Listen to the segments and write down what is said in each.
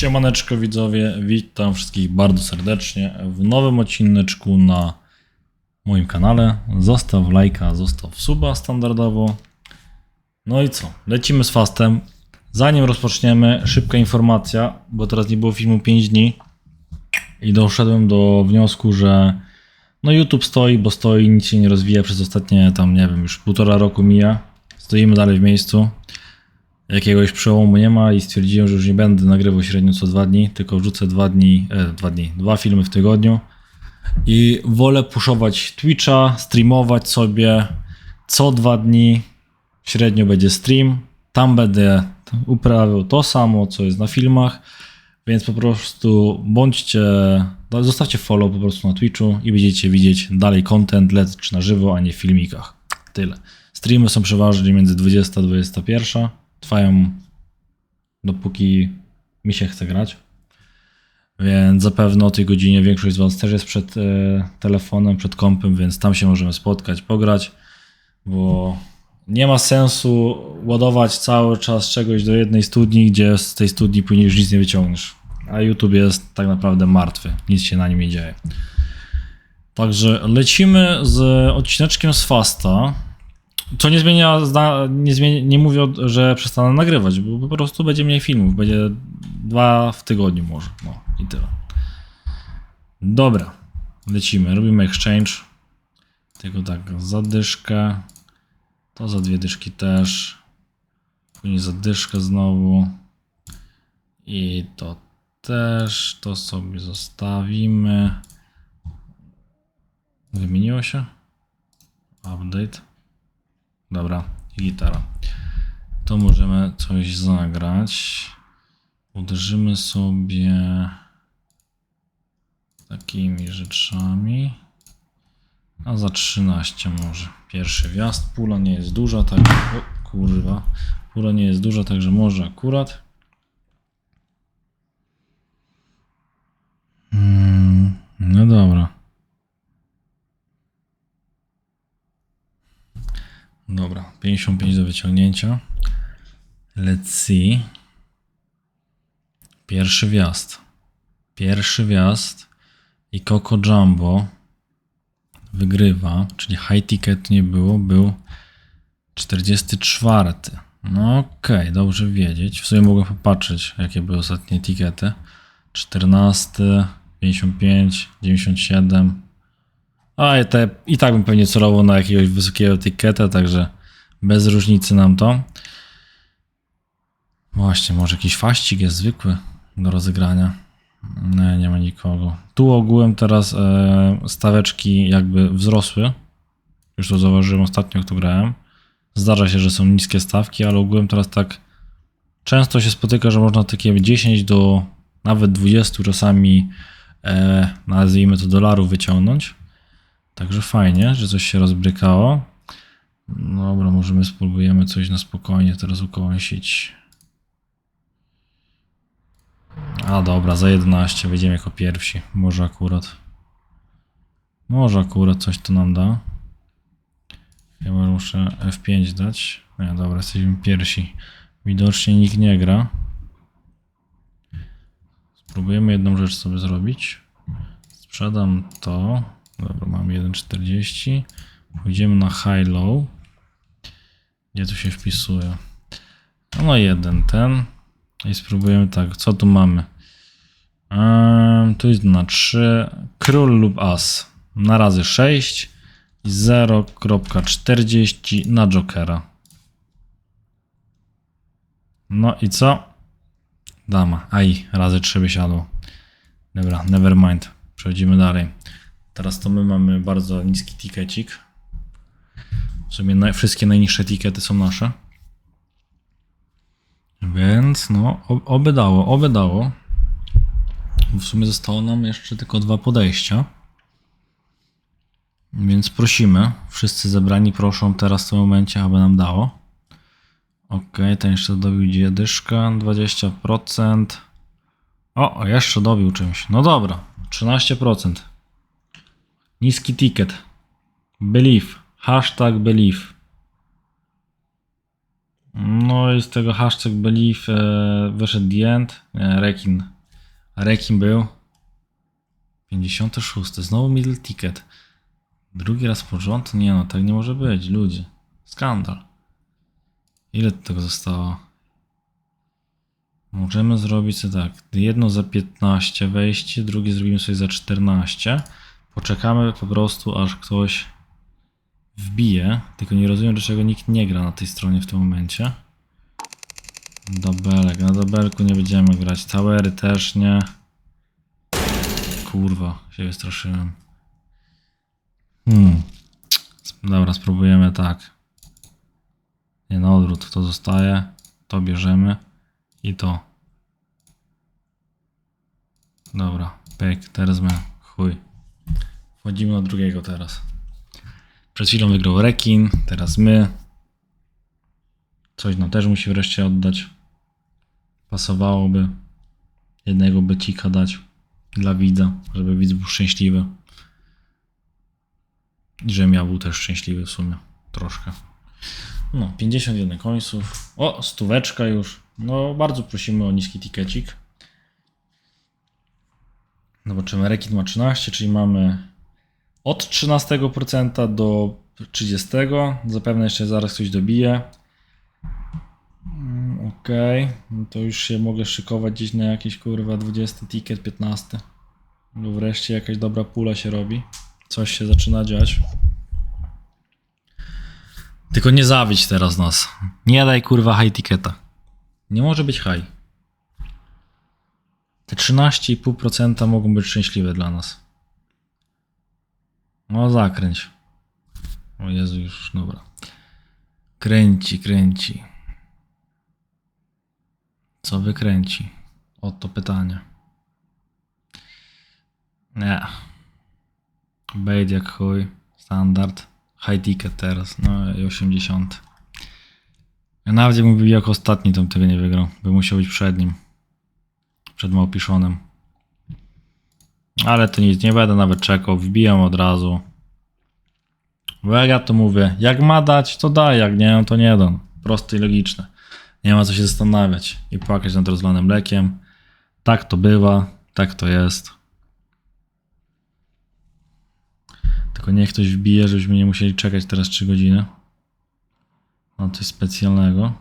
Siemaneczko widzowie, witam wszystkich bardzo serdecznie w nowym odcineczku na moim kanale. Zostaw lajka, zostaw suba standardowo. No i co, lecimy z fastem. Zanim rozpoczniemy, szybka informacja, bo teraz nie było filmu 5 dni i doszedłem do wniosku, że no YouTube stoi, bo stoi, nic się nie rozwija przez ostatnie tam, nie wiem, już półtora roku mija. Stoimy dalej w miejscu jakiegoś przełomu nie ma i stwierdziłem, że już nie będę nagrywał średnio co dwa dni, tylko wrzucę dwa dni, e, dwa dni, dwa filmy w tygodniu. I wolę puszować Twitcha, streamować sobie. Co dwa dni, średnio będzie stream, tam będę uprawiał to samo, co jest na filmach, więc po prostu bądźcie, zostawcie follow po prostu na Twitchu i będziecie widzieć dalej content, lecz na żywo, a nie w filmikach. Tyle. Streamy są przeważnie między 20 a 21 trwają dopóki mi się chce grać. Więc zapewne o tej godzinie większość z Was też jest przed e, telefonem, przed kompem, więc tam się możemy spotkać, pograć, bo nie ma sensu ładować cały czas czegoś do jednej studni, gdzie z tej studni później już nic nie wyciągniesz. A YouTube jest tak naprawdę martwy, nic się na nim nie dzieje. Także lecimy z odcineczkiem z Fasta. Co nie zmienia, nie, zmienia, nie że przestanę nagrywać, bo po prostu będzie mniej filmów, będzie dwa w tygodniu może, no i tyle. Dobra, lecimy, robimy exchange, tylko tak, za dyszkę, to za dwie dyszki też, później za dyszkę znowu i to też, to sobie zostawimy. Wymieniło się? Update. Dobra, gitara. To możemy coś zagrać. Uderzymy sobie takimi rzeczami. A za 13 może. Pierwszy wjazd. Pula nie jest duża, tak. O, kurwa. Pula nie jest duża, także może akurat. Mm, no dobra. Dobra, 55 do wyciągnięcia. Let's see. Pierwszy wjazd. Pierwszy wjazd i Coco Jumbo wygrywa, czyli high ticket nie było, był 44. No okej, okay, dobrze wiedzieć. W sumie mogłem popatrzeć, jakie były ostatnie tikety. 14, 55, 97, a i, te, i tak bym pewnie celował na jakiegoś wysokiego etykieta, także bez różnicy nam to. Właśnie, może jakiś faścik jest zwykły do rozegrania. Nie, nie ma nikogo. Tu ogółem teraz e, staweczki jakby wzrosły. Już to zauważyłem ostatnio, jak tu grałem. Zdarza się, że są niskie stawki, ale ogółem teraz tak często się spotyka, że można takie 10 do nawet 20 czasami e, nazwijmy to dolarów wyciągnąć. Także fajnie, że coś się rozbrykało. Dobra, możemy spróbujemy coś na spokojnie teraz ukąsić. A dobra, za 11 wyjdziemy jako pierwsi. Może akurat. Może akurat coś to nam da. Ja muszę F5 dać. Nie, dobra, jesteśmy pierwsi. Widocznie nikt nie gra. Spróbujemy jedną rzecz sobie zrobić. Sprzedam to. Dobra, mamy 1,40. Pójdziemy na high low. Gdzie tu się wpisuje? No, no jeden ten. I spróbujemy tak, co tu mamy? Um, tu jest na 3. Król lub as. Na razy 6. I 0.40 na jokera. No i co? Dama. Aj, razy 3 wysiadło. Dobra, never mind. Przechodzimy dalej. Teraz to my mamy bardzo niski tikecik. W sumie naj, wszystkie najniższe tikety są nasze. Więc no, oby dało, oby dało. W sumie zostało nam jeszcze tylko dwa podejścia. Więc prosimy, wszyscy zebrani proszą teraz w tym momencie, aby nam dało. Ok, ten jeszcze dobił dyszkę, 20%. O, jeszcze dobił czymś. No dobra, 13%. Niski ticket. Believe. Hashtag believe. No i z tego hashtag belief e, wyszedł end. Nie, rekin. Rekin był 56. Znowu middle ticket. Drugi raz pod rząd? Nie no, tak nie może być, ludzie. Skandal. Ile tego zostało? Możemy zrobić sobie tak. Jedno za 15 wejście, drugie zrobimy sobie za 14. Poczekamy po prostu, aż ktoś wbije. Tylko nie rozumiem, dlaczego nikt nie gra na tej stronie w tym momencie. Dobelek. Na dobelku nie będziemy grać. Towery też nie. Kurwa, się wystraszyłem. Hmm. Dobra, spróbujemy tak. Nie na odwrót, to zostaje. To bierzemy. I to. Dobra, pyk, teraz my. Chuj. Wchodzimy na drugiego teraz. Przed chwilą wygrał Rekin, teraz my. Coś nam też musi wreszcie oddać. Pasowałoby jednego becika dać dla widza, żeby widz był szczęśliwy. I żebym ja był też szczęśliwy w sumie. Troszkę. No, 51 końców. O, stóweczka już. No, bardzo prosimy o niski tikecik. Zobaczymy, Rekin ma 13, czyli mamy od 13% do 30%. Zapewne jeszcze zaraz ktoś dobije. Mm, Okej, no to już się mogę szykować gdzieś na jakieś kurwa 20 ticket, 15. No wreszcie jakaś dobra pula się robi. Coś się zaczyna dziać. Tylko nie zawiedź teraz nas. Nie daj kurwa high ticketa. Nie może być high. Te 13,5% mogą być szczęśliwe dla nas. No zakręć. O Jezu, już dobra. Kręci, kręci. Co wykręci? Oto pytanie. Nie. Bait jak chuj. Standard. High ticket teraz. No i 80. Ja nawet był jako ostatni, to bym tego nie wygrał. By musiał być przed nim. Przed Małpiszonem. Ale to nic, nie będę nawet czekał. Wbijam od razu. Bo jak ja to mówię, jak ma dać, to daj, jak nie, to nie da. Proste i logiczne. Nie ma co się zastanawiać i płakać nad rozlanym mlekiem. Tak to bywa, tak to jest. Tylko niech ktoś wbije, żebyśmy nie musieli czekać teraz 3 godziny. No coś specjalnego.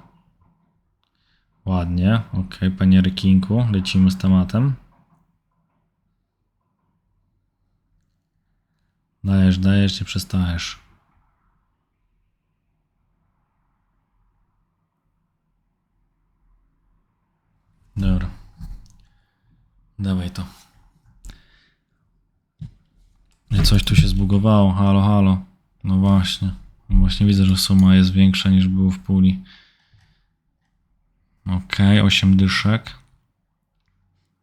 Ładnie, ok, panie Rykinku, lecimy z tematem. Dajesz, dajesz, nie przestajesz. Dobra. Dawaj to. Coś tu się zbugowało. Halo, halo. No właśnie. No właśnie widzę, że suma jest większa niż było w puli. Okej, 8 dyszek.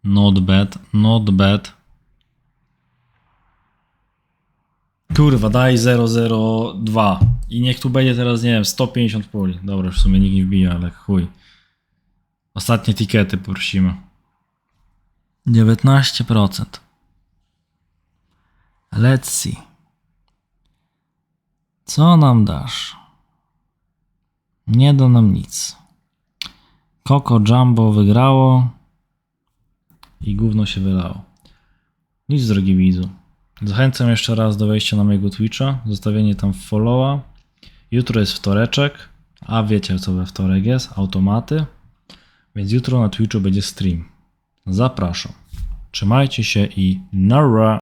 Not bad, not bad. Kurwa, daj 002. I niech tu będzie teraz, nie wiem, 150 puli. Dobra, w sumie nikt nie wbija, ale chuj. Ostatnie tikety prosimy. 19%. Let's see. Co nam dasz? Nie da nam nic. Coco Jumbo wygrało i gówno się wylało. Nic, drogi widzu. Zachęcam jeszcze raz do wejścia na mojego Twitcha, zostawienie tam followa. Jutro jest wtoreczek, a wiecie co we wtorek jest? Automaty. Więc jutro na Twitchu będzie stream. Zapraszam. Trzymajcie się i nara!